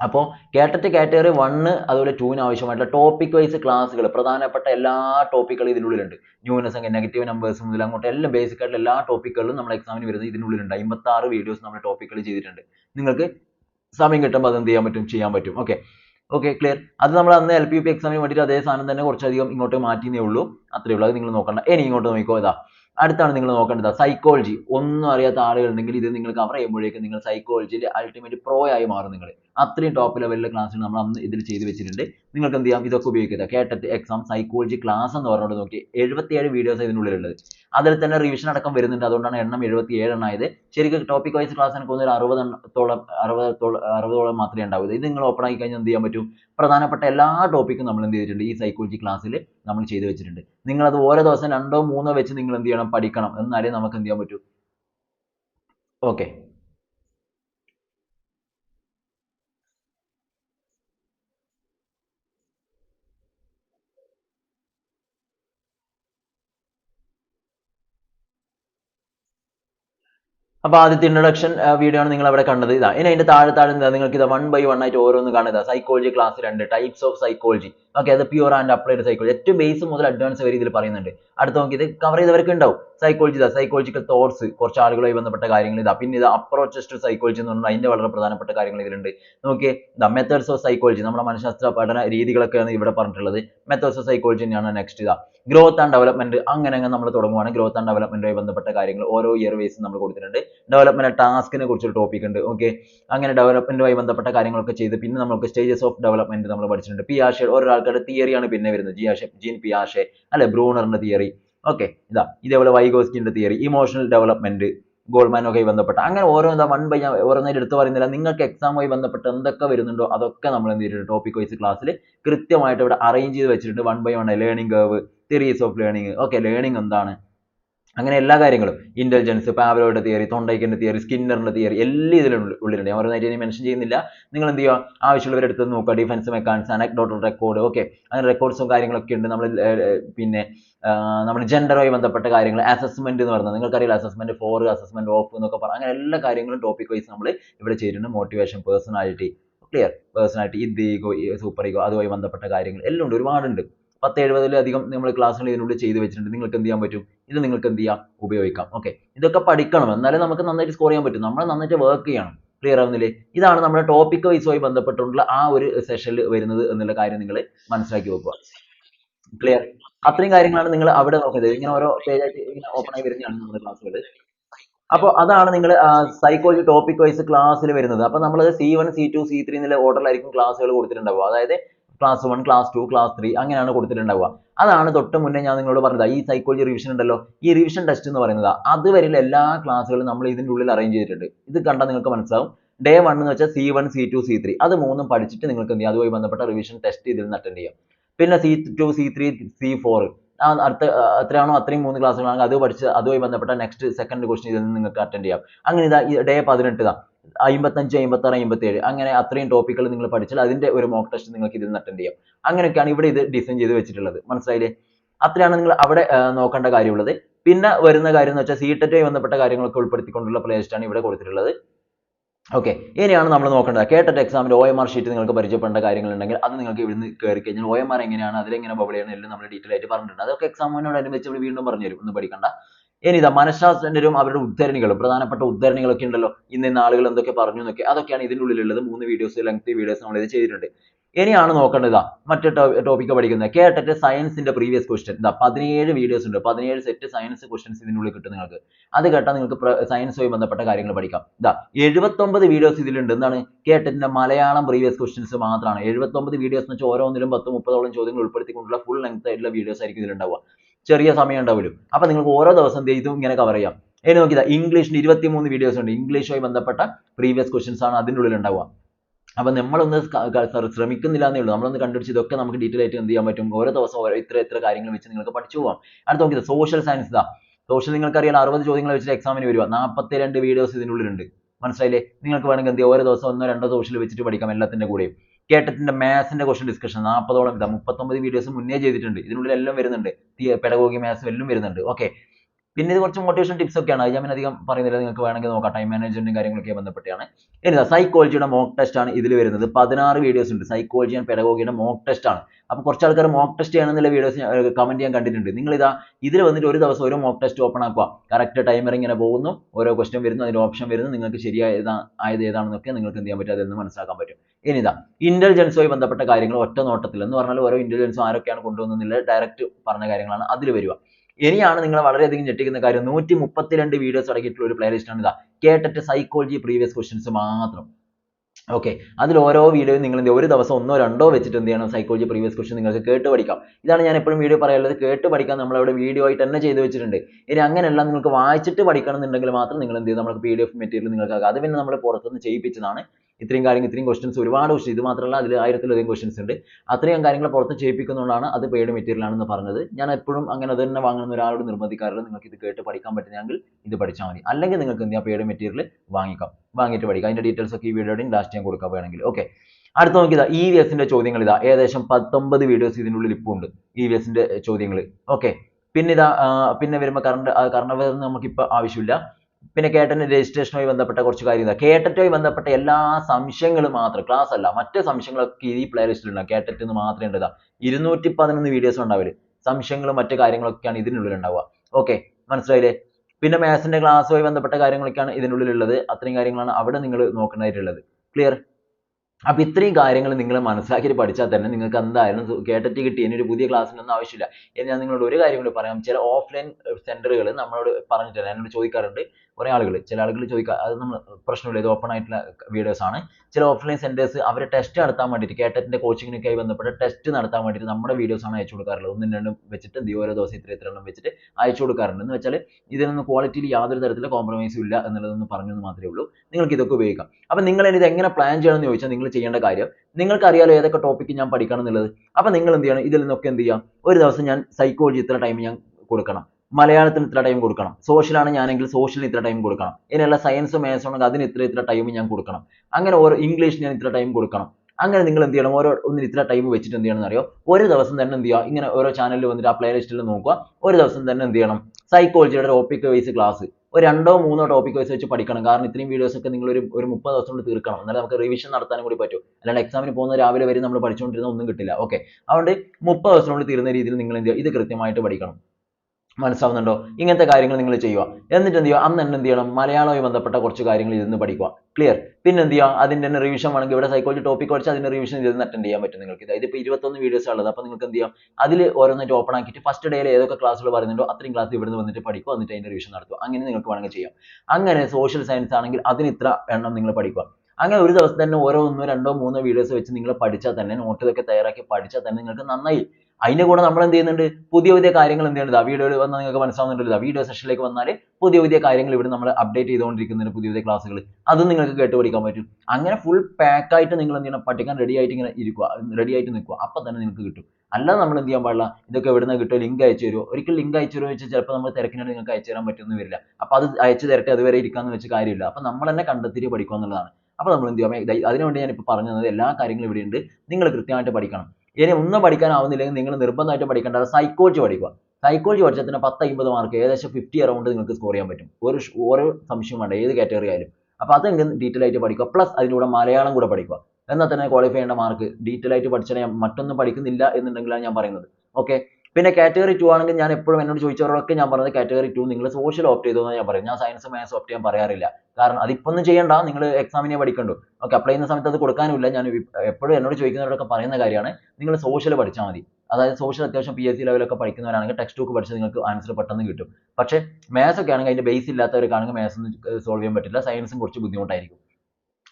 അപ്പോൾ കേട്ടറ്റ് കാറ്റഗറി വണ്ണ് അതുപോലെ ടൂവിന് ആവശ്യമായിട്ടുള്ള ടോപ്പിക് വൈസ് ക്ലാസ്സുകൾ പ്രധാനപ്പെട്ട എല്ലാ ടോപ്പിക്കുകളും ഇതിനുള്ളിലുണ്ട്. ന്യൂനസംഖ്യ നെഗറ്റീവ് നമ്പേഴ്സ് മുതൽ അങ്ങോട്ട് എല്ലാം ബേസിക് ആയിട്ടുള്ള എല്ലാ ടോപ്പിക്കുകളും നമ്മൾ എക്സാമിന് വരുന്നത് ഇതിനുള്ളിലുണ്ട്. അമ്പത്തി ആറ് വീഡിയോസ് നമ്മൾ ടോപ്പിക്കുകൾ ചെയ്തിട്ടുണ്ട്. നിങ്ങൾക്ക് സമയം കിട്ടുമ്പോൾ അത് എന്ത് ചെയ്യാൻ പറ്റും? ചെയ്യാൻ പറ്റും. ഓക്കെ ഓക്കെ ക്ലിയർ അത് നമ്മൾ അന്ന് എൽ പി യു പി എക്സാമിന് വേണ്ടിയിട്ട് അതേ സാധനം തന്നെ കുറച്ചധികം ഇങ്ങോട്ട് മാറ്റിയേ ഉള്ളൂ. അത്രേ ഉള്ളൂ. അത് നിങ്ങൾ നോക്കണ്ട. ഇനി ഇങ്ങോട്ട് നോക്കിക്കോ. ഇതാ. അടുത്താണ് നിങ്ങൾ നോക്കേണ്ടത്. സൈക്കോളജി ഒന്നും അറിയാത്ത ആളുകളുണ്ടെങ്കിൽ ഇത് നിങ്ങൾ കവർ ചെയ്യുമ്പോഴേക്കും നിങ്ങൾ സൈക്കോളജിയിൽ അൾട്ടിമേറ്റ് പ്രോ ആയി മാറും നിങ്ങൾ അത്രയും ടോപ്പ് ലെവലിലെ ക്ലാസ് നമ്മൾ അന്ന് ഇതിൽ ചെയ്തു വെച്ചിട്ടുണ്ട്. നിങ്ങൾക്ക് എന്ത് ചെയ്യാം? ഇതൊക്കെ ഉപയോഗിക്കുക. കേട്ടറ്റ് എക്സാം സൈക്കോളജി ക്ലാസ് എന്ന് പറഞ്ഞുകൊണ്ട് നോക്കി എഴുപത്തിയേഴ് വീഡിയോസ് ഇതിനുള്ളിലുള്ളത്. അതിൽ തന്നെ റിവിഷൻ അടക്കം വരുന്നുണ്ട്. അതുകൊണ്ടാണ് എണ്ണം എഴുപത്തി എണ്ണായത് ശരിക്കും ടോപ്പിക് വൈസ് ക്ലാസ് എനിക്ക് തോന്നുന്നു ഒരു അറുപത് എണ്ണത്തോളം അറുപതോളം അറുപതോളം മാത്രമേ ഉണ്ടാവൂ ഇത് നിങ്ങൾ ഓപ്പൺ ആക്കി കഴിഞ്ഞാൽ എന്ത് ചെയ്യാൻ പറ്റും? പ്രധാനപ്പെട്ട എല്ലാ ടോപ്പിക്കും നമ്മൾ എന്ത് ചെയ്തിട്ടുണ്ട്? ഈ സൈക്കോളജി ക്ലാസ്സിൽ നമ്മൾ ചെയ്തു വെച്ചിട്ടുണ്ട്. നിങ്ങൾ അത് ഓരോ ദിവസം രണ്ടോ മൂന്നോ വെച്ച് നിങ്ങൾ എന്ത് ചെയ്യണം? പഠിക്കണം. എന്നാലേ നമുക്ക് എന്ത് ചെയ്യാൻ പറ്റൂ? ഓക്കെ അപ്പോൾ ആദ്യത്തെ ഇൻട്രൊഡക്ഷൻ വീഡിയോ ആണ് നിങ്ങൾ അവിടെ കണ്ടത്. ഇതാ ഇനി അതിന്റെ താഴെ താഴെ എന്താ നിങ്ങൾക്ക് ഇത് വൺ ബൈ വൺ ആയിട്ട് ഓരോന്ന് കാണുക സൈക്കോളജി ക്ലാസ് രണ്ട് ടൈപ്സ് ഓഫ് സൈക്കോളജി ഓക്കെ അത് പ്യുവർ ആൻഡ് അപ്ലൈഡ് സൈക്കോളജി ഏറ്റവും ബേസ് മുതൽ അഡ്വാൻസ് വരെ ഇതിൽ പറയുന്നുണ്ട്. അടുത്ത നോക്കി ഇത് കവർ ചെയ്തവർക്ക് ഉണ്ടാവും. സൈക്കോളജി ഇതാ സൈക്കോളജിക്കൽ തോട്ട്സ് കുറച്ച് ആളുകളുമായി ബന്ധപ്പെട്ട കാര്യങ്ങൾ ഇതാ. പിന്നെ ഇത് അപ്രോച്ചസ് ടു സൈക്കോളജി എന്ന് പറഞ്ഞാൽ അതിന്റെ വളരെ പ്രധാനപ്പെട്ട കാര്യങ്ങൾ ഇതിലുണ്ട്. നോക്കിയേ ദ മെത്തേഡ്സ് ഓഫ് സൈക്കോളജി നമ്മുടെ മനഃശാസ്ത്ര പഠന രീതികളൊക്കെയാണ് ഇവിടെ പറഞ്ഞിട്ടുള്ളത്. മെത്തേഡ്സ് ഓഫ് സൈക്കോളജി തന്നെയാണ് നെക്സ്റ്റ് ഇതാ. ഗ്രോത്ത് ആൻഡ് ഡെവലപ്മെന്റ് അങ്ങനെ അങ്ങനെ നമ്മൾ തുടങ്ങുവാണ്. ഗ്രോത്ത് ആൻഡ് ഡെവലപ്മെന്റുമായി ബന്ധപ്പെട്ട കാര്യങ്ങൾ ഓരോ ഇയർ വൈസ് നമ്മൾ കൊടുത്തിട്ടുണ്ട്. ഡെവലപ്മെന്റ് ടാസ്കിനെ കുറിച്ചൊരു ടോപ്പിക് ഉണ്ട്. ഓക്കെ അങ്ങനെ ഡെവലപ്മെന്റുമായി ബന്ധപ്പെട്ട കാര്യങ്ങളൊക്കെ ചെയ്ത് പിന്നെ നമുക്ക് സ്റ്റേജസ് ഓഫ് ഡെവലപ്മെന്റ് നമ്മൾ പഠിച്ചിട്ടുണ്ട്. പിയാഷെ ഓരോ ആൾക്കാരുടെ തിയറിയാണ് പിന്നെ വരുന്നത്. ജിയാഷെ ജീൻ പിയാഷെ അല്ലെ? ബ്രൂണറിന്റെ തിയറി ഓക്കെ ഇതാ. ഇതേപോലെ വൈഗോസ്കിന്റെ തിയറി ഇമോഷണൽ ഡെവലപ്മെന്റ് ഗോൾമാനൊക്കെ ബന്ധപ്പെട്ട. അങ്ങനെ ഓരോ എന്താ വൺ ബൈ ഓരോന്നായിട്ട് എടുത്തു പറയുന്നില്ല. നിങ്ങൾക്ക് എക്സാമുമായി ബന്ധപ്പെട്ട് എന്തൊക്കെ വരുന്നുണ്ടോ അതൊക്കെ നമ്മൾ എന്ത് ചെയ്തിട്ടുണ്ട്? ടോപ്പിക് വൈസ് ക്ലാസ്സിൽ കൃത്യമായിട്ട് ഇവിടെ അറേഞ്ച് ചെയ്ത് വെച്ചിട്ടുണ്ട്. One by one learning curve theories of learning okay learning എന്താണ്? അങ്ങനെ എല്ലാ കാര്യങ്ങളും. ഇന്റലിജൻസ് പാവലോയുടെ തിയറി തൊണ്ടയ്ക്കിന്റെ തിയറി സ്കിന്നറിന്റെ തിയറി എല്ലാം ഇതിലും ഉള്ളിലുണ്ട്. ഞാൻ ഓരോന്നായിട്ട് ഇനി മെൻഷൻ ചെയ്യുന്നില്ല. നിങ്ങൾ എന്ത് ചെയ്യുക? ആവശ്യമുള്ളവരെ എടുത്ത് നോക്കുക. Defence mechanisms anecdotal record okay അങ്ങനെ റെക്കോർഡ്സും കാര്യങ്ങളൊക്കെ ഉണ്ട്. നമ്മൾ പിന്നെ നമ്മുടെ ജെൻഡറുമായി ബന്ധപ്പെട്ട കാര്യങ്ങൾ അസസ്മെന്റ് എന്ന് പറയുന്നത്. നിങ്ങൾക്കറിയില്ല അസസ്മെന്റ് ഫോർ അസസ്മെന്റ് ഓഫ് എന്നൊക്കെ പറഞ്ഞാൽ അങ്ങനെ എല്ലാ കാര്യങ്ങളും ടോപ്പിക് വൈസ് നമ്മൾ ഇവിടെ ചെയ്തിട്ടുണ്ട് മോട്ടിവേഷൻ പേഴ്സണാലിറ്റി ക്ലിയർ പേഴ്സണാലിറ്റി ഇത് ഈഗോ സൂപ്പർ ഈഗോ അതുമായി ബന്ധപ്പെട്ട കാര്യങ്ങൾ എല്ലാം ഉണ്ട്. ഒരുപാടുണ്ട്. പത്ത് എഴുപതിലധികം നമ്മൾ ക്ലാസ്സുകൾ ഇതിനുള്ളിൽ ചെയ്തു വെച്ചിട്ടുണ്ട്. നിങ്ങൾക്ക് എന്ത് ചെയ്യാൻ പറ്റും? ഇത് നിങ്ങൾക്ക് എന്ത് ചെയ്യാം? ഉപയോഗിക്കാം. ഓക്കെ ഇതൊക്കെ പഠിക്കണം. എന്നാലേ നമുക്ക് നന്നായിട്ട് സ്കോർ ചെയ്യാൻ പറ്റും. നമ്മൾ നന്നായിട്ട് വർക്ക് ചെയ്യണം. ക്ലിയർ ആവുന്നില്ലേ? ഇതാണ് നമ്മുടെ ടോപ്പിക് വൈസുമായി ബന്ധപ്പെട്ടുള്ള ആ ഒരു സെഷനിൽ വരുന്നത് എന്നുള്ള കാര്യം നിങ്ങൾ മനസ്സിലാക്കി വെക്കുക. ക്ലിയർ അത്രയും കാര്യങ്ങളാണ് നിങ്ങൾ അവിടെ നോക്കുന്നത് ഇങ്ങനെ ഓരോ പേജായിട്ട് ഇങ്ങനെ ഓപ്പൺ ആയി വരുന്നതാണ് നമ്മുടെ ക്ലാസ്സുകൾ അപ്പോൾ അതാണ് നിങ്ങൾ സൈക്കോളജി ടോപ്പിക് വൈസ് ക്ലാസ്സിൽ വരുന്നത്. അപ്പോൾ നമ്മൾ C one C two C three എന്നുള്ള ഓർഡറിലായിരിക്കും ക്ലാസ്സുകൾ കൊടുത്തിട്ടുണ്ടാവുക. അതായത് class one class two class three അങ്ങനെയാണ് കൊടുത്തിട്ടുണ്ടാവുക. അതാണ് തൊട്ട് മുന്നേ ഞാൻ നിങ്ങളോട് പറഞ്ഞത്. ഈ സൈക്കോളജി റിവിഷൻ ഉണ്ടല്ലോ. ഈ റിവിഷൻ ടെസ്റ്റ് എന്ന് പറയുന്നത് അതുവരെയുള്ള എല്ലാ ക്ലാസ്സുകളും നമ്മൾ ഇതിന്റെ ഉള്ളിൽ അറേഞ്ച് ചെയ്തിട്ടുണ്ട്. ഇത് കണ്ടാൽ നിങ്ങൾക്ക് മനസ്സിലാവും. ഡേ വൺ എന്ന് വെച്ചാൽ C one C two C three അത് മൂന്നും പഠിച്ചിട്ട് നിങ്ങൾക്ക് എന്ത് ചെയ്യാം? അതുമായി ബന്ധപ്പെട്ട റിവിഷൻ ടെസ്റ്റ് ഇതിൽ നിന്ന് അറ്റൻഡ് ചെയ്യാം. പിന്നെ C two C three C four അടുത്ത എത്രയാണോ അത്രയും മൂന്ന് ക്ലാസ്സുകളാണെങ്കിൽ അത് പഠിച്ച് അതുമായി ബന്ധപ്പെട്ട നെക്സ്റ്റ് സെക്കൻഡ് ക്വസ്റ്റൻ ഇതിൽ നിന്ന് നിങ്ങൾക്ക് അറ്റൻഡ് ചെയ്യാം. അങ്ങനെ ഇതാ ഡേ പതിനെട്ട് ഇതാ. അമ്പത്തഞ്ച് അമ്പത്താറ് അമ്പത്തേഴ് അങ്ങനെ അത്രയും ടോപ്പിക്കുകൾ നിങ്ങൾ പഠിച്ചാൽ അതിന്റെ ഒരു മോക്ക് ടെസ്റ്റ് നിങ്ങൾക്ക് ഇതിൽ നിന്ന് അറ്റൻഡ് ചെയ്യാം. അങ്ങനെയൊക്കെയാണ് ഇവിടെ ഇത് ഡിസൈൻ ചെയ്ത് വെച്ചിട്ടുള്ളത്. മനസ്സിലായില്ലേ? അത്രയാണ് നിങ്ങൾ അവിടെ നോക്കേണ്ട കാര്യമുള്ളത്. പിന്നെ വരുന്ന കാര്യം എന്ന് വെച്ചാൽ CTET ടെറ്റുമായി ബന്ധപ്പെട്ട കാര്യങ്ങളൊക്കെ ഉൾപ്പെടുത്തിക്കൊണ്ടുള്ള പ്ലേലിസ്റ്റ് ആണ് ഇവിടെ കൊടുത്തിട്ടുള്ളത്. ഓക്കെ ഇനിയാണ് നമ്മൾ നോക്കേണ്ടത്. കേട്ടറ്റ് എക്സാമിന്റെ ആർ ഷീറ്റ് നിങ്ങൾക്ക് പരിചയപ്പെടേണ്ട കാര്യങ്ങളുണ്ടെങ്കിൽ അത് നിങ്ങൾക്ക് ഇവിടുന്ന് കയറി കഴിഞ്ഞാൽ ആർ എങ്ങനെയാണ് അതിലെങ്ങനെ ബബിൾ ചെയ്യണം എല്ലാം നമ്മൾ ഡീറ്റെയിൽ ആയിട്ട് പറഞ്ഞിട്ടുണ്ട്. അതൊക്കെ എക്സാമിനോടനുബന്ധിച്ച് വീണ്ടും പറഞ്ഞു തരും ഒന്ന് പഠിക്കണ്ട ഇനി ഇതാ മനഃശാസ്ത്രജ്ഞരും അവരുടെ ഉദ്ധരണികളും പ്രധാനപ്പെട്ട ഉദ്ധരണികളൊക്കെ ഉണ്ടല്ലോ ഇന്ന് ഇന്ന് ആളുകൾ എന്തൊക്കെ പറഞ്ഞു എന്നൊക്കെ അതൊക്കെയാണ് ഇതിന്റെ ഉള്ളിലുള്ളത്. മൂന്ന് വീഡിയോസ് ലെങ്ത് വീഡിയോസ് നമ്മൾ ഇത് ചെയ്തിട്ടുണ്ട്. ഇനിയാണ് നോക്കേണ്ടത് ഇതാ മറ്റേ ടോപ്പിക്ക് പഠിക്കുന്നത്. കേട്ടിട്ട് സയൻസിന്റെ പ്രീവിയസ് ക്വസ്റ്റ്യൻ ഇതാ പതിനേഴ് വീഡിയോസ് ഉണ്ട്. പതിനേഴ് സെറ്റ് സയൻസ് ക്വസ്റ്റ്യൻസ് ഇതിനുള്ളിൽ കിട്ടും നിങ്ങൾക്ക്. അത് കേട്ടാൽ നിങ്ങൾക്ക് സയൻസുമായി ബന്ധപ്പെട്ട കാര്യങ്ങൾ പഠിക്കാം. ഇതാ എഴുപത്തൊമ്പത് വീഡിയോസ് ഇതിലുണ്ട്. എന്താണ്? കേട്ടിട്ടിന്റെ മലയാളം പ്രീവിയസ് ക്വസ്റ്റ്യൻസ് മാത്രമാണ്. എഴുപത്തൊമ്പത് വീഡിയോസ് എന്ന് വെച്ചാൽ ഓരോന്നിലും പത്ത് മുപ്പതോളം ചോദ്യങ്ങൾ ഉൾപ്പെടുത്തിക്കൊണ്ടുള്ള ഫുൾ ലെങ്ത് ആയിട്ടുള്ള വീഡിയോസ് ആയിരിക്കും ഇതിലുണ്ടാവുക. ചെറിയ സമയം ഉണ്ടാവുമല്ലോ അപ്പൊ നിങ്ങൾക്ക് ഓരോ ദിവസം ദേ ഇതും ഇങ്ങനെ കവർ ചെയ്യാം. ഇനി നോക്കിയതാ ഇംഗ്ലീഷിന് ഇരുപത്തിമൂന്ന് വീഡിയോസ് ഉണ്ട്. ഇംഗ്ലീഷുമായി ബന്ധപ്പെട്ട പ്രീവിയസ് questions ആണ് അതിന്റെ ഉള്ളിൽ ഉണ്ടാവുക. അപ്പൊ നമ്മളൊന്ന് ശ്രമിക്കുന്നില്ല എന്നേ ഉള്ളൂ. നമ്മളൊന്ന് കണ്ടുപിടിച്ച് ഇതൊക്കെ നമുക്ക് ഡീറ്റെയിൽ ആയിട്ട് എന്ത് ചെയ്യാൻ പറ്റും? ഓരോ ദിവസം ഓരോ ഇത്ര ഇത്ര കാര്യങ്ങൾ വെച്ച് നിങ്ങൾക്ക് പഠിച്ചു പോകാം അടുത്ത നോക്കിയത് സോഷ്യൽ സയൻസ് ഇതാ. സോഷ്യൽ നിങ്ങൾക്കറിയാം അറുപത് ചോദ്യങ്ങൾ വെച്ചിട്ട് എക്സാമിന് വരിക. നാൽപ്പത്തിരണ്ട് വീഡിയോസ് ഇതിനുള്ളിലുണ്ട് മനസ്സിലായില്ലേ? നിങ്ങൾക്ക് വേണമെങ്കിൽ എന്ത് ചെയ്യാം? ഓരോ ദിവസം ഒന്നോ രണ്ടോ സോഷ്യൽ വെച്ചിട്ട് പഠിക്കാം എല്ലാത്തിന്റെ കൂടെയും. കേട്ടറ്റിന്റെ മാത്സിന്റെ ക്വസ്റ്റൻ ഡിസ്കഷൻ നാൽപ്പതോളം ഇതാ മുപ്പത്തൊമ്പത് വീഡിയോസ് മുന്നേ ചെയ്തിട്ടുണ്ട്. ഇതിനുള്ളിൽ എല്ലാം വരുന്നുണ്ട്. പെടകോഗി മാത്സും എല്ലാം വരുന്നുണ്ട്. ഓക്കെ പിന്നെ ഇത് കുറച്ച് മോട്ടിവേഷൻ ടിപ്സ് ഒക്കെയാണ്. അത് ഞാൻ അധികം പറയുന്നില്ല. നിങ്ങൾക്ക് വേണമെങ്കിൽ നോക്കാം. ടൈം മാനേജ്മെന്റും കാര്യങ്ങളൊക്കെ ബന്ധപ്പെട്ടാണ്. ഇനി സൈക്കോളജിയുടെ മോക്ക് ടെസ്റ്റ് ആണ് ഇതിൽ വരുന്നത്. പതിനാറ് വീഡിയോസ് ഉണ്ട്. സൈക്കോളജി ആൻഡ് പെഡഗോഗിയുടെ മോക്ക് ടെസ്റ്റ് ആണ്. അപ്പോൾ കുറച്ച് ആൾക്കാർ മോക്ക് ടെസ്റ്റ് ചെയ്യണമെന്നുള്ള വീഡിയോസ് കമന്റ് ചെയ്യാൻ കണ്ടിട്ടുണ്ട്. നിങ്ങൾ ഇതാ ഇതിൽ വന്നിട്ട് ഒരു ദിവസം ഒരു മോക്ക് ടെസ്റ്റ് ഓപ്പൺ ആക്കുക. കറക്റ്റ് ടൈമർ ഇങ്ങനെ പോകുന്നു. ഓരോ ക്വസ്റ്റ്യൻ വരുന്നു അതിന്റെ ഓപ്ഷൻ വരുന്നു. നിങ്ങൾക്ക് ശരിയായ ആയത് ഏതാണെന്നൊക്കെ നിങ്ങൾക്ക് എന്ത് ചെയ്യാൻ പറ്റും? അതിൽ നിന്ന് മനസ്സിലാക്കാൻ പറ്റും. ഇനി ഇതാ ഇന്റലിജൻസുമായി ബന്ധപ്പെട്ട കാര്യങ്ങൾ ഒറ്റ നോട്ടത്തിൽ എന്ന് പറഞ്ഞാൽ ഓരോ ഇന്റലിജൻസും ആരൊക്കെയാണ് കൊണ്ടുവന്നില്ല ഡയറക്റ്റ് പറഞ്ഞ കാര്യങ്ങളാണ് അതിൽ വരിക. ഇനിയാണ് നിങ്ങൾ വളരെയധികം ഞെട്ടിക്കുന്ന കാര്യം. നൂറ്റി മുപ്പത്തിരണ്ട് വീഡിയോസ് അടങ്ങിയിട്ടുള്ള ഒരു പ്ലേലിസ്റ്റ് ആണ് ഇതാ. കേട്ടിട്ട് സൈക്കോളജി പ്രീവിയസ് questions മാത്രം. ഓക്കെ അതിൽ ഓരോ വീഡിയോയും നിങ്ങൾ എന്ത് ഒരു ദിവസം ഒന്നോ രണ്ടോ വെച്ചിട്ട് എന്ത് ചെയ്യണം? സൈക്കോളജി പ്രീവിയസ് ക്വസ്റ്റ്യൻ നിങ്ങൾക്ക് കേട്ട് പഠിക്കാം. ഇതാണ് ഞാൻ എപ്പോഴും വീഡിയോ പറയാനുള്ളത് കേട്ട് പഠിക്കാൻ നമ്മളവിടെ വീഡിയോ ആയിട്ട് തന്നെ ചെയ്തു വെച്ചിട്ടുണ്ട്. ഇനി അങ്ങനെയല്ല നിങ്ങൾക്ക് വായിച്ചിട്ട് പഠിക്കണം എന്നുണ്ടെങ്കിൽ മാത്രം നിങ്ങൾ എന്ത് ചെയ്യും? നമുക്ക് പി ഡി എഫ് മെറ്റീരിയൽ നിങ്ങൾക്ക് അത് പിന്നെ നമ്മൾ പുറത്തുനിന്ന് ചെയ്യിപ്പിച്ചതാണ്. ഇത്രയും കാര്യങ്ങൾ ഇത്രയും ക്വസ്റ്റ്യൻസ് ഒരുപാട് ക്വസ്റ്റ്യൻ ഇത് മാത്രമല്ല അതിൽ ആയിരത്തിലധികം ക്വസ്റ്റ്യൻസ് ഉണ്ട്. അത്രയും കാര്യങ്ങൾ പുറത്ത് ചെയ്യിപ്പിക്കുന്നതുകൊണ്ടാണ് അത് പെയ്ഡ് മെറ്റീരിയൽ ആണെന്ന് പറഞ്ഞത്. ഞാൻ എപ്പോഴും അങ്ങനെ അത് തന്നെ വാങ്ങുന്ന ഒരാളോട് നിർബന്ധിക്കാറില്ല. നിങ്ങൾക്ക് ഇത് കേട്ട് പഠിക്കാൻ പറ്റുന്നെങ്കിൽ ഇത് പഠിച്ചാൽ മതി. അല്ലെങ്കിൽ നിങ്ങൾക്ക് എന്ത് ചെയ്യാം പെയ്ഡ് മെറ്റീരിയൽ വാങ്ങിക്കാം? വാങ്ങിയിട്ട് പഠിക്കാം. അതിന്റെ ഡീറ്റെയിൽസ് ഒക്കെ ഈ വീഡിയോയുടെ ലാസ്റ്റ് ഞാൻ കൊടുക്കാൻ വേണമെങ്കിൽ. ഓക്കെ അടുത്ത നോക്കിയതാ ഇ വി എസിന്റെ ചോദ്യങ്ങൾ ഇതാ. ഏകദേശം പത്തൊമ്പത് വീഡിയോസ് ഇതിനുള്ളിൽ ഇപ്പോൾ ഉണ്ട്. ഇ വി എസിന്റെ ചോദ്യങ്ങൾ ഓക്കെ പിന്നെ ഇതാ പിന്നെ വരുമ്പോൾ കറണ്ട് കറണ്ട് നമുക്ക് നമുക്കിപ്പോൾ ആവശ്യമില്ല. പിന്നെ കേട്ടന്റെ രജിസ്ട്രേഷനുമായി ബന്ധപ്പെട്ട കുറച്ച് കാര്യം ഇതാ കേട്ടറ്റുമായി ബന്ധപ്പെട്ട എല്ലാ സംശയങ്ങളും മാത്രം ക്ലാസ് അല്ല മറ്റ് സംശയങ്ങളൊക്കെ ഈ പ്ലേലിസ്റ്റിൽ ഉണ്ടാവും. കേട്ടറ്റ് എന്ന് മാത്രമേ ഉണ്ട് ഇതാ ഇരുന്നൂറ്റി പതിനൊന്ന് വീഡിയോസ് ഉണ്ടാവില്ല സംശയങ്ങളും മറ്റ് കാര്യങ്ങളൊക്കെയാണ് ഇതിനുള്ളിൽ ഉണ്ടാവുക ഓക്കെ മനസ്സിലായില്ലേ? പിന്നെ മാത്സിന്റെ ക്ലാസ്സുമായി ബന്ധപ്പെട്ട കാര്യങ്ങളൊക്കെയാണ് ഇതിനുള്ളിലുള്ളത്. അത്രയും കാര്യങ്ങളാണ് അവിടെ നിങ്ങൾ നോക്കേണ്ടതായിട്ടുള്ളത്. ക്ലിയർ അപ്പൊ ഇത്രയും കാര്യങ്ങൾ നിങ്ങൾ മനസ്സിലാക്കി പഠിച്ചാൽ തന്നെ നിങ്ങൾക്ക് എന്തായാലും കേട്ടിട്ട് കിട്ടി. ഇനി ഒരു പുതിയ ക്ലാസ്സിനൊന്നും ആവശ്യമില്ല. ഇനി ഞാൻ നിങ്ങളോട് ഒരു കാര്യം കൂടി പറയാം. ചില ഓഫ്ലൈൻ സെന്ററുകൾ നമ്മളോട് പറഞ്ഞിട്ടില്ല എന്നോട് ചോദിക്കാറുണ്ട് കുറെ ആളുകൾ. ചില ആളുകൾ ചോദിക്കുക അത് നമ്മൾ പ്രശ്നമില്ല. ഇത് ഓപ്പൺ ആയിട്ടുള്ള വീഡിയോസ് ആണ്. ചില ഓഫ്ലൈൻ സെന്റേഴ്സ് അവർ ടെസ്റ്റ് നടത്താൻ വേണ്ടിയിട്ട് കേട്ടറ്റിന്റെ കോച്ചിങ്ങിനൊക്കെ ആയി ബന്ധപ്പെട്ട ടെസ്റ്റ് നടത്താൻ വേണ്ടിയിട്ട് നമ്മുടെ വീഡിയോസ് ആണ് അയച്ചു കൊടുക്കാറുള്ളത്. ഒന്നും രണ്ടും വെച്ചിട്ട് എന്ത് ഓരോ ദിവസം ഇത്ര ഇത്ര എണ്ണം വെച്ചിട്ട് അയച്ചു കൊടുക്കാറുണ്ട്. എന്ന് വെച്ചാൽ ഇതിനൊന്നും ക്വാളിറ്റിയിൽ യാതൊരു തരത്തിലുള്ള കോംപ്രമൈസും ഇല്ല എന്നുള്ളതൊന്ന് പറഞ്ഞെന്ന് മാത്രമേ ഉള്ളൂ. നിങ്ങൾക്ക് ഇതൊക്കെ ഉപയോഗിക്കാം. അപ്പൊ നിങ്ങൾ ഇത് എങ്ങനെ പ്ലാൻ ചെയ്യണമെന്ന് ചോദിച്ചാൽ നിങ്ങൾ ചെയ്യേണ്ട കാര്യം നിങ്ങൾക്ക് അറിയാലോ ഏതൊക്കെ ടോപ്പിക്ക് ഞാൻ പഠിക്കണം എന്നുള്ളത്. അപ്പൊ നിങ്ങൾ എന്ത് ചെയ്യണം? ഇതിൽ നിന്നൊക്കെ എന്ത് ചെയ്യാം? ഒരു ദിവസം ഞാൻ സൈക്കോളജി ഇത്ര ടൈം ഞാൻ കൊടുക്കണം. മലയാളത്തിന് ഇത്ര ടൈം കൊടുക്കണം. സോഷ്യലാണ് ഞാനെങ്കിൽ സോഷ്യലിന് ഇത്ര ടൈം കൊടുക്കണം. ഇനിയുള്ള സയൻസും മാത്സ് ആണെങ്കിൽ അതിന് ഇത്ര ഇത്ര ടൈം ഞാൻ കൊടുക്കണം. അങ്ങനെ ഓരോ ഇംഗ്ലീഷ് ഞാൻ ഇത്ര ടൈം കൊടുക്കണം. അങ്ങനെ നിങ്ങൾ എന്ത് ചെയ്യണം? ഓരോ ഒന്നിന് ഇത്ര ടൈം വെച്ചിട്ട് എന്ത് ചെയ്യണം അറിയോ ഒരു ദിവസം തന്നെ എന്ത് ചെയ്യുക? ഇങ്ങനെ ഓരോ ചാനലിൽ വന്നിട്ട് ആ പ്ലേലിസ്റ്റിൽ നോക്കുക. ഒരു ദിവസം തന്നെ എന്ത് ചെയ്യണം? സൈക്കോളജിയുടെ ടോപ്പിക് വൈസ് ക്ലാസ് ഒരു രണ്ടോ മൂന്നോ ടോപ്പിക് വെച്ച് വെച്ച് പഠിക്കണം. കാരണം ഇത്രയും വീഡിയോസ് ഒക്കെ നിങ്ങൾ ഒരു ഒരു മുപ്പത് ദിവസം കൊണ്ട് തീർക്കണം. എന്നാലേ നമുക്ക് റിവിഷൻ നടത്താനും കൂടി പറ്റും. അല്ലാണ്ട് എക്സാമിന് പോകുന്ന രാവിലെ വരെ നമ്മൾ പഠിച്ചുകൊണ്ടിരുന്ന ഒന്നും കിട്ടില്ല. ഓക്കെ അതുകൊണ്ട് മുപ്പത് ദിവസത്തിനുള്ളിൽ തീരുന്ന രീതിയിൽ നിങ്ങൾ എന്ത് ചെയ്യുക? ഇത് കൃത്യമായിട്ട് പഠിക്കണം. മനസ്സിലാവുന്നുണ്ടോ ഇങ്ങനത്തെ കാര്യങ്ങൾ നിങ്ങൾ ചെയ്യുക. എന്നിട്ട് എന്ത് ചെയ്യുക? അന്ന് തന്നെ എന്ത് ചെയ്യണം? മലയാളവുമായി ബന്ധപ്പെട്ട കുറച്ച് കാര്യങ്ങൾ ഇരുന്ന് പഠിക്കുക. ക്ലിയർ പിന്നെ എന്ത് ചെയ്യുക? അതിന്റെ തന്നെ റിവിഷൻ വേണമെങ്കിൽ ഇവിടെ സൈക്കോളജി ടോപ്പിക് കുറച്ച് അതിന്റെ റിവിഷൻ ഇരുന്ന് അറ്റൻഡ് ചെയ്യാൻ പറ്റും നിങ്ങൾക്ക്. ഇത് ഇപ്പോൾ ഇരുപത്തൊന്ന് വീഡിയോസ് ഉള്ളത്. അപ്പോൾ നിങ്ങൾക്ക് എന്ത് ചെയ്യാം? അതിൽ ഓരോന്നായിട്ട് ഓപ്പൺ ആക്കിയിട്ട് ഫസ്റ്റ് ഡേയിൽ ഏതൊക്കെ ക്ലാസ്സുകൾ പറയുന്നുണ്ടോ അത്രയും ക്ലാസ് ഇവിടുന്ന് വന്നിട്ട് പഠിക്കുക. എന്നിട്ട് അതിന്റെ റിവിഷൻ നടത്തുക. അങ്ങനെ നിങ്ങൾക്ക് വേണമെങ്കിൽ ചെയ്യാം. അങ്ങനെ സോഷ്യൽ സയൻസ് ആണെങ്കിൽ അതിന് ഇത്ര എണ്ണം നിങ്ങൾ പഠിക്കുക. അങ്ങനെ ഒരു ദിവസം തന്നെ ഓരോ ഒന്നോ രണ്ടോ മൂന്നോ വീഡിയോസ് വെച്ച് നിങ്ങൾ പഠിച്ചാൽ തന്നെ നോട്ട് ഇതൊക്കെ തയ്യാറാക്കി പഠിച്ചാൽ തന്നെ നിങ്ങൾക്ക് നന്നായി അതിന്റെ കൂടെ നമ്മൾ എന്ത് ചെയ്യുന്നുണ്ട്? പുതിയ പുതിയ കാര്യങ്ങൾ എന്ത് ചെയ്യുന്നുണ്ട്? വീഡിയോയിൽ വന്നാൽ നിങ്ങൾക്ക് മനസ്സിലാവുന്നുണ്ടല്ലോ. വീഡിയോ സെഷനിലേക്ക് വന്നാൽ പുതിയ പുതിയ കാര്യങ്ങൾ ഇവിടെ നമ്മൾ അപ്ഡേറ്റ് ചെയ്തുകൊണ്ടിരിക്കുന്നുണ്ട് പുതിയ പുതിയ ക്ലാസ്സുകൾ അതും നിങ്ങൾക്ക് കേട്ട് പഠിക്കാൻ പറ്റും. അങ്ങനെ ഫുൾ പാക്ക് ആയിട്ട് നിങ്ങൾ എന്ത് ചെയ്യണം? പഠിക്കാൻ റെഡി ആയിട്ട് ഇങ്ങനെ ഇരിക്കുക. റെഡി ആയിട്ട് നിൽക്കുക. അപ്പം തന്നെ നിങ്ങൾക്ക് കിട്ടും. അല്ലാതെ നമ്മൾ എന്ത് ചെയ്യാൻ പാടില്ല? ഇതൊക്കെ എവിടെ നിന്ന് കിട്ടുമോ ലിങ്ക് അയച്ചു തരുമോ? ഒരിക്കൽ ലിങ്ക് അയച്ചു തരുമോ വെച്ചാൽ ചിലപ്പോൾ നമ്മൾ തിരക്കിനായിട്ട് നിങ്ങൾക്ക് അയച്ചു തരാൻ പറ്റുമെന്ന് വരില്ല. അപ്പം അത് അയച്ചു തരട്ടെ അതുവരെ ഇരിക്കാന്ന് വെച്ച് കാര്യമില്ല. അപ്പം നമ്മൾ തന്നെ കണ്ടെത്തിയിട്ട് പഠിക്കുക എന്നുള്ളതാണ്. അപ്പോൾ നമ്മൾ എന്ത് ചെയ്യാം? അതിനുവേണ്ടി ഇപ്പോ പറഞ്ഞു തന്നത് എല്ലാ കാര്യങ്ങളും ഇവിടെ ഉണ്ട് നിങ്ങൾ കൃത്യമായിട്ട് പഠിക്കണം. ഇനി ഒന്നും പഠിക്കാനാവുന്നില്ലെങ്കിൽ നിങ്ങൾ നിർബന്ധമായിട്ട് പഠിക്കേണ്ട സൈക്കോളജി പഠിക്കുക. സൈക്കോളജി പഠിച്ചാൽ തന്നെ പത്ത് അമ്പത് മാർക്ക് ഏകദേശം ഫിഫ്റ്റി അറൗണ്ട് നിങ്ങൾക്ക് സ്കോർ ചെയ്യാൻ പറ്റും. ഒരു ഓരോ സംശയം വേണ്ട ഏത് കാറ്റഗറി ആയാലും. അപ്പോൾ അത് ഡീറ്റെയിൽ ആയിട്ട് പഠിക്കുക. പ്ലസ് അതിലൂടെ മലയാളം കൂടെ പഠിക്കുക. എന്നാൽ തന്നെ ക്വാളിഫൈ ചെയ്യേണ്ട മാർക്ക് ഡീറ്റെയിൽ ആയിട്ട് പഠിച്ചാൽ മറ്റൊന്നും പഠിക്കുന്നില്ല എന്നുണ്ടെങ്കിലാണ് ഞാൻ പറയുന്നത്. ഓക്കെ പിന്നെ കാറ്റഗറി ടു ആണെങ്കിൽ ഞാൻ എപ്പോഴും എന്നോട് ചോദിച്ചവരോടൊക്കെ ഞാൻ പറഞ്ഞത് കാറ്റഗറി ടു നിങ്ങൾ സോഷ്യൽ ഓപ്റ്റ് ചെയ്തോന്ന് ഞാൻ പറയും. ഞാൻ സയൻസ് മാത്സ് ഓപ്റ്റ് ചെയ്യാൻ പറയാറില്ല. കാരണം അതിപ്പോ ഒന്നും ചെയ്യണ്ട നിങ്ങൾ എക്സാമിനെ പഠിക്കണ്ടു. ഓക്കെ അപ്ലൈ ചെയ്യുന്ന സമയത്ത് അത് കൊടുക്കാനില്ല ഞാൻ എപ്പോഴും എന്നോട് ചോദിക്കുന്നവരൊക്കെ പറയുന്ന കാര്യമാണ് നിങ്ങൾ സോഷ്യൽ പഠിച്ചാൽ മതി. അതായത് സോഷ്യൽ അത്യാവശ്യം പി എസ് സി ലെവലൊക്കെ പഠിക്കുന്നവരാണെങ്കിൽ ടെക്സ്റ്റ് ബുക്ക് പഠിച്ച് നിങ്ങൾക്ക് ആൻസർ പെട്ടെന്ന് കിട്ടും. പക്ഷേ മാത്സ് ഒക്കെ ആണെങ്കിൽ അതിന്റെ ബേസ് ഇല്ലാത്തവർക്കാണെങ്കിൽ മാത്സ് സോൾവ് ചെയ്യാൻ പറ്റില്ല. സയൻസും കുറച്ച് ബുദ്ധിമുട്ടായിരിക്കും.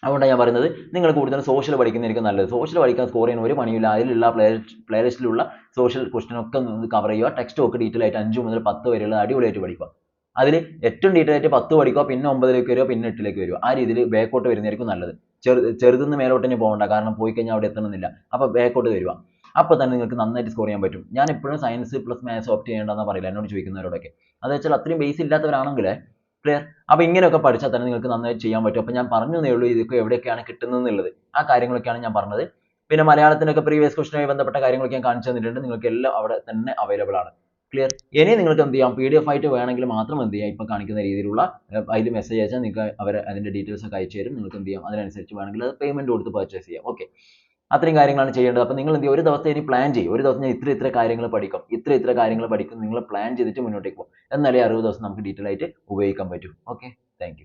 അതുകൊണ്ടാണ് ഞാൻ പറയുന്നത് നിങ്ങൾ കൂടുതൽ സോഷ്യൽ പഠിക്കുന്നതായിരിക്കും നല്ലത്. സോഷ്യൽ പഠിക്കാൻ സ്കോർ ചെയ്യാൻ ഒരു പണിയില്ല അതിലുള്ള പ്ലേ ലിസ്റ്റിലുള്ള സോഷ്യൽ ക്വസ്റ്റ്യൻ ഒക്കെ കവർ ചെയ്യുക. ടെക്സ്റ്റ് ഒക്കെ ഡീറ്റെയിൽ ആയിട്ട് അഞ്ച് മുതൽ പത്ത് വരെയുള്ള അടിപൊളിയായിട്ട് പഠിക്കുക. അതിൽ ഏറ്റവും ഡീറ്റെയിൽ ആയിട്ട് പത്ത് പഠിക്കുക പിന്നെ ഒമ്പതിലേക്ക് വരിക പിന്നെ എട്ടിലേക്ക് വരിക. ആ രീതിയിൽ ബാക്കോട്ട് വരുന്നതായിരിക്കും നല്ലത്. ചെറു ചെറുതുനിന്ന് മേലോട്ട് തന്നെ പോകണ്ട. കാരണം പോയി കഴിഞ്ഞാൽ അവിടെ എത്തണമെന്നില്ല. അപ്പോൾ ബാക്കോട്ട് വരിക. അപ്പോൾ തന്നെ നിങ്ങൾക്ക് നന്നായിട്ട് സ്കോർ ചെയ്യാൻ പറ്റും. ഞാൻ എപ്പോഴും സയൻസ് പ്ലസ് മാത്സ് ഓപ്റ്റ് ചെയ്യേണ്ടതെന്ന് പറയില്ല എന്നോട് ചോദിക്കുന്നവരോടൊക്കെ. അത് വെച്ചാൽ അത്രയും ബേസ് ഇല്ലാത്തവരാണെങ്കിൽ ക്ലിയർ അപ്പോൾ ഇങ്ങനെയൊക്കെ പഠിച്ചാൽ തന്നെ നിങ്ങൾക്ക് നന്നായി ചെയ്യാൻ പറ്റും. അപ്പോൾ ഞാൻ പറഞ്ഞു തന്നേ ഉള്ളൂ ഇതൊക്കെ എവിടെയൊക്കെയാണ് കിട്ടുന്നതെന്നുള്ളത്. ആ കാര്യങ്ങളൊക്കെയാണ് ഞാൻ പറഞ്ഞത്. പിന്നെ മലയാളത്തിനൊക്കെ പ്രീവിയസ് ക്വസ്റ്റിനുമായി ബന്ധപ്പെട്ട കാര്യങ്ങളൊക്കെ ഞാൻ കാണിച്ചു തന്നിട്ടുണ്ട്. നിങ്ങൾക്ക് എല്ലാം അവിടെ തന്നെ അവൈലബിൾ ആണ്. ക്ലിയർ ഇനി നിങ്ങൾക്ക് എന്ത് ചെയ്യാം? എഫ് ആയിട്ട് വേണമെങ്കിൽ മാത്രം എന്ത് ചെയ്യാം? ഇപ്പോൾ കാണിക്കുന്ന രീതിയിലുള്ള അതിൽ മെസ്സേജ് അയച്ചാൽ നിങ്ങൾക്ക് അവർ അതിന്റെ ഡീറ്റെയിൽസ് ഒക്കെ അയച്ചു തരും. നിങ്ങൾക്ക് എന്ത് ചെയ്യാം? അതിനനുസരിച്ച് വേണമെങ്കിൽ പേയ്മെന്റ് കൊടുത്ത് പർച്ചേസ് ചെയ്യാം. ഓക്കെ അത്രയും കാര്യങ്ങളാണ് ചെയ്യേണ്ടത്. അപ്പോൾ നിങ്ങൾ എന്ത് ഒരു ദിവസത്തെ ഇനി പ്ലാൻ ചെയ്യും. ഒരു ദിവസം ഞാൻ ഇത്ര ഇത്ര കാര്യങ്ങൾ പഠിക്കും. ഇത്ര ഇത്ര കാര്യങ്ങൾ പഠിക്കും. നിങ്ങൾ പ്ലാൻ ചെയ്തിട്ട് മുന്നോട്ടേക്ക് പോകും. എന്നാലേ അറുപത് ദിവസം നമുക്ക് ഡീറ്റെയിൽ ആയിട്ട് ഉപയോഗിക്കാൻ പറ്റും. Okay thank